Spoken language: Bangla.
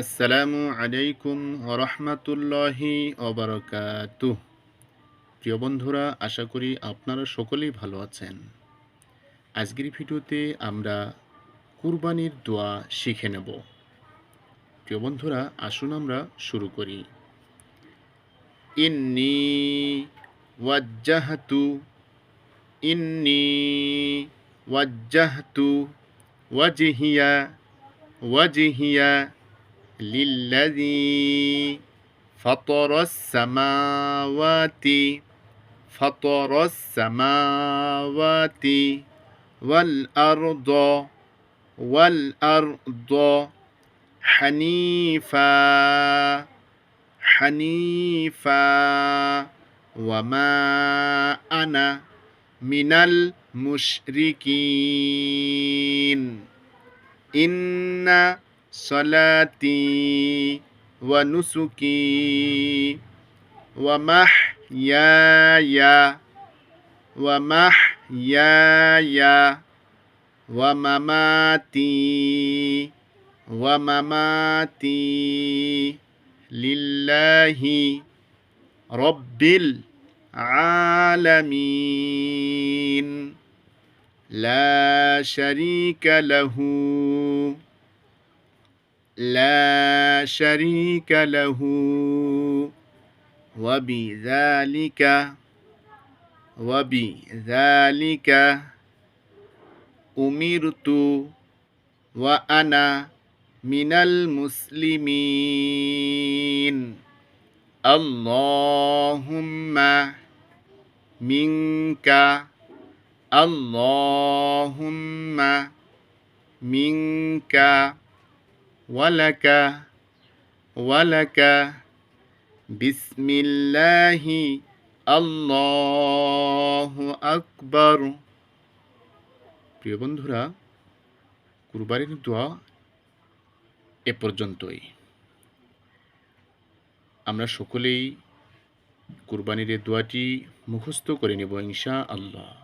আসসালামু আলাইকুম রহমতুল্লাহি অবরকাতু প্রিয় বন্ধুরা, আশা করি আপনারা সকলেই ভালো আছেন। আজকের ভিডিওতে আমরা কুরবানির দোয়া শিখে নেব। প্রিয় বন্ধুরা, আসুন আমরা শুরু করি। ইন্নি ওয়াজ্জাহাতু, ইন্নি ওয়াজ্জাহতু, ওয়াজহিয়া ওয়াজহিয়া للذي فطر السماوات فطر السماوات والأرض والأرض حنيفا حنيفا وما أنا من المشركين. إن صلاتي ونسكي ومحياي ومحياي ومماتي ومماتي لله رب العالمين لا شريك له لا شريك له وبذلك وبذلك أمرت وأنا من المسلمين اللهم منك اللهم منك ওয়ালাকা ওয়ালাকা বিসমিল্লাহি আল্লাহ আকবর প্রিয় বন্ধুরা, কুরবানির দোয়া এ পর্যন্তই। আমরা সকলেই কুরবানির দোয়াটি মুখস্থ করে নেব ইনশা আল্লাহ